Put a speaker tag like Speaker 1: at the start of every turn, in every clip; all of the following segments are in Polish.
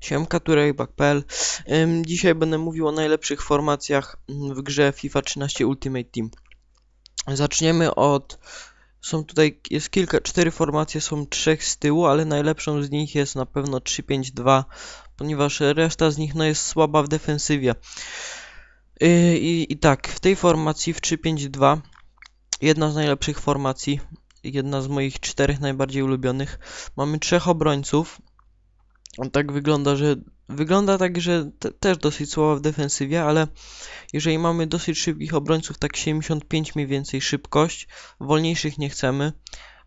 Speaker 1: Siemka, turejbak.pl Dzisiaj będę mówił o najlepszych formacjach w grze FIFA 13 Ultimate Team. Zaczniemy od... Są tutaj, jest kilka, cztery formacje, są trzech z tyłu, ale najlepszą z nich jest na pewno 3-5-2, ponieważ reszta z nich no, jest słaba w defensywie. Yy, I, I tak, w tej formacji w 3-5-2, jedna z najlepszych formacji, jedna z moich czterech najbardziej ulubionych, mamy trzech obrońców, on tak wygląda, że wygląda tak, że te, też dosyć słaba w defensywie, ale jeżeli mamy dosyć szybkich obrońców, tak 75 mniej więcej szybkość, wolniejszych nie chcemy,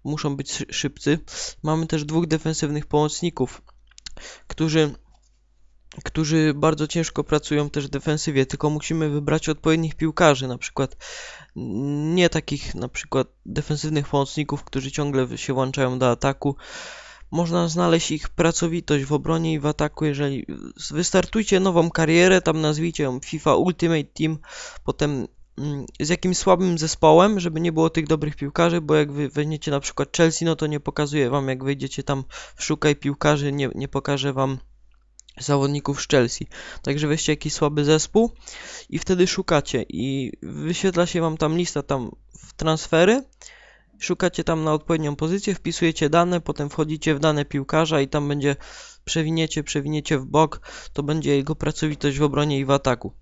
Speaker 1: muszą być szy- szybcy. Mamy też dwóch defensywnych pomocników, którzy którzy bardzo ciężko pracują też w defensywie, tylko musimy wybrać odpowiednich piłkarzy, na przykład nie takich na przykład defensywnych pomocników, którzy ciągle się włączają do ataku, można znaleźć ich pracowitość w obronie i w ataku, jeżeli wystartujcie nową karierę, tam nazwijcie ją FIFA Ultimate Team, potem mm, z jakimś słabym zespołem, żeby nie było tych dobrych piłkarzy, bo jak wy weźmiecie na przykład Chelsea, no to nie pokazuje wam, jak wejdziecie tam szukaj piłkarzy, nie, nie pokaże wam zawodników z Chelsea. Także weźcie jakiś słaby zespół i wtedy szukacie i wyświetla się wam tam lista tam w transfery Szukacie tam na odpowiednią pozycję, wpisujecie dane, potem wchodzicie w dane piłkarza i tam będzie przewiniecie, przewiniecie w bok, to będzie jego pracowitość w obronie i w ataku.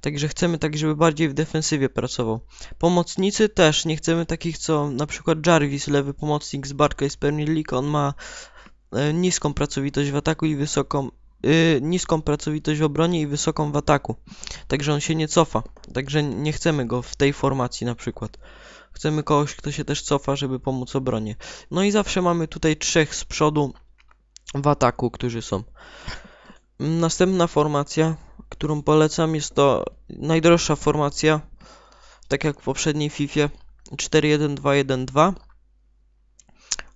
Speaker 1: Także chcemy tak, żeby bardziej w defensywie pracował. Pomocnicy też, nie chcemy takich co na przykład Jarvis, lewy pomocnik z Barclays Premier League, on ma e, niską pracowitość w ataku i wysoką, niską pracowitość w obronie i wysoką w ataku. Także on się nie cofa. Także nie chcemy go w tej formacji na przykład. Chcemy kogoś, kto się też cofa, żeby pomóc obronie. No i zawsze mamy tutaj trzech z przodu w ataku, którzy są. Następna formacja, którą polecam, jest to najdroższa formacja, tak jak w poprzedniej FIFA 4-1-2-1-2.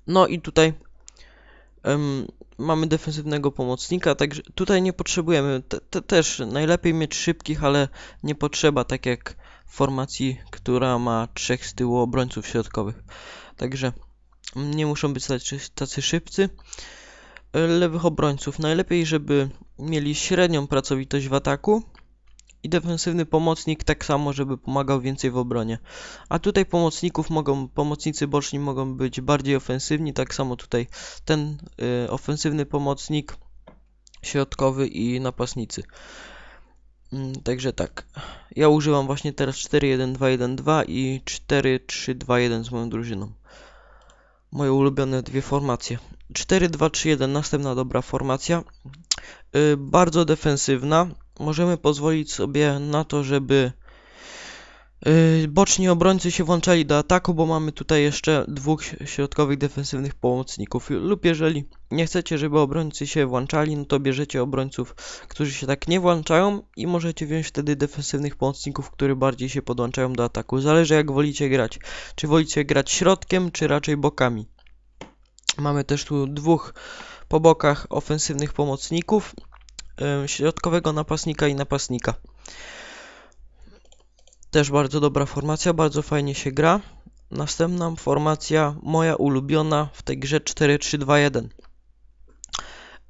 Speaker 1: No i tutaj mamy defensywnego pomocnika, także tutaj nie potrzebujemy, te, te, też najlepiej mieć szybkich, ale nie potrzeba, tak jak formacji, która ma trzech z tyłu obrońców środkowych. Także nie muszą być tacy, tacy szybcy. Lewych obrońców najlepiej, żeby mieli średnią pracowitość w ataku i defensywny pomocnik tak samo, żeby pomagał więcej w obronie. A tutaj pomocników mogą, pomocnicy boczni mogą być bardziej ofensywni, tak samo tutaj ten y, ofensywny pomocnik, środkowy i napastnicy. Mm, także tak. Ja używam właśnie teraz 4-1-2-1-2 i 4-3-2-1 z moją drużyną. Moje ulubione dwie formacje. 4-2-3-1, następna dobra formacja. Yy, bardzo defensywna. Możemy pozwolić sobie na to, żeby Yy, boczni obrońcy się włączali do ataku, bo mamy tutaj jeszcze dwóch środkowych defensywnych pomocników. Lub jeżeli nie chcecie, żeby obrońcy się włączali, no to bierzecie obrońców, którzy się tak nie włączają i możecie wziąć wtedy defensywnych pomocników, którzy bardziej się podłączają do ataku. Zależy jak wolicie grać. Czy wolicie grać środkiem, czy raczej bokami. Mamy też tu dwóch po bokach ofensywnych pomocników, środkowego napastnika i napastnika. Też bardzo dobra formacja, bardzo fajnie się gra. Następna formacja, moja ulubiona w tej grze 4-3-2-1.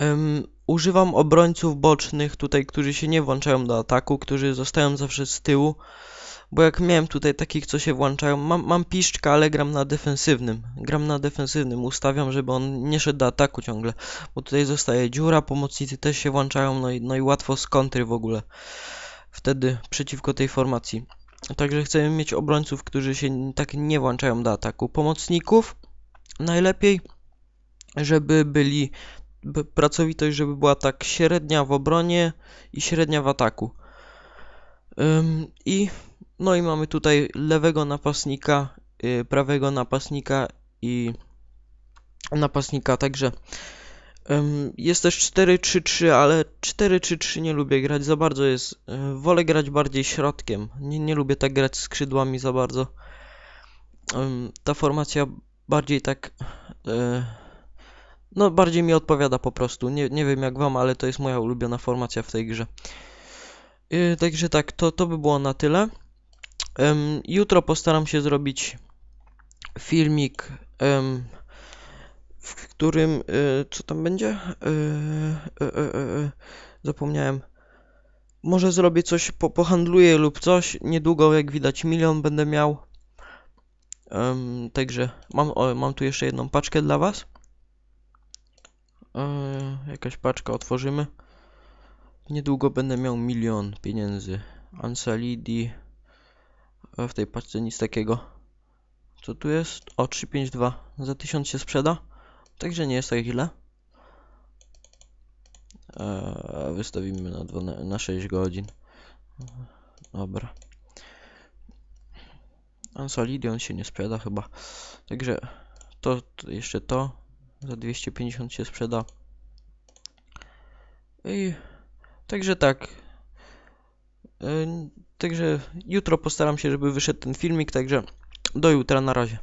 Speaker 1: Um, używam obrońców bocznych tutaj, którzy się nie włączają do ataku, którzy zostają zawsze z tyłu. Bo jak miałem tutaj takich, co się włączają, mam, mam piszczka, ale gram na defensywnym. Gram na defensywnym, ustawiam, żeby on nie szedł do ataku ciągle. Bo tutaj zostaje dziura, pomocnicy też się włączają, no i, no i łatwo z kontry w ogóle. Wtedy przeciwko tej formacji. Także chcemy mieć obrońców, którzy się tak nie włączają do ataku. Pomocników najlepiej, żeby byli by pracowitość, żeby była tak średnia w obronie i średnia w ataku. I no i mamy tutaj lewego napastnika, yy, prawego napastnika i napastnika, także jest też 4-3-3, ale 4-3-3 nie lubię grać za bardzo jest. E, wolę grać bardziej środkiem. Nie, nie lubię tak grać skrzydłami za bardzo. Ta formacja bardziej tak. E, no, bardziej mi odpowiada po prostu. Nie, nie wiem jak wam, ale to jest moja ulubiona formacja w tej grze. E, także tak, to, to by było na tyle. Jutro postaram się zrobić filmik w którym, y, co tam będzie? Y, y, zapomniałem. Może zrobię coś, po, pohandluję lub coś. Niedługo, jak widać, milion będę miał. Także mam, o, mam tu jeszcze jedną paczkę dla was. E, jakaś paczka otworzymy. Niedługo będę miał milion pieniędzy. Ansalidi. W tej paczce nic takiego. Co tu jest? O, 352. Za 1000 się sprzeda. Także nie jest tak źle. E, wystawimy na, 12, na 6 godzin. Dobra. Ansalidi on się nie sprzeda chyba. Także to, to jeszcze to. Za 250 się sprzeda. I także tak. Także jutro postaram się, żeby wyszedł ten filmik, także do jutra, na razie.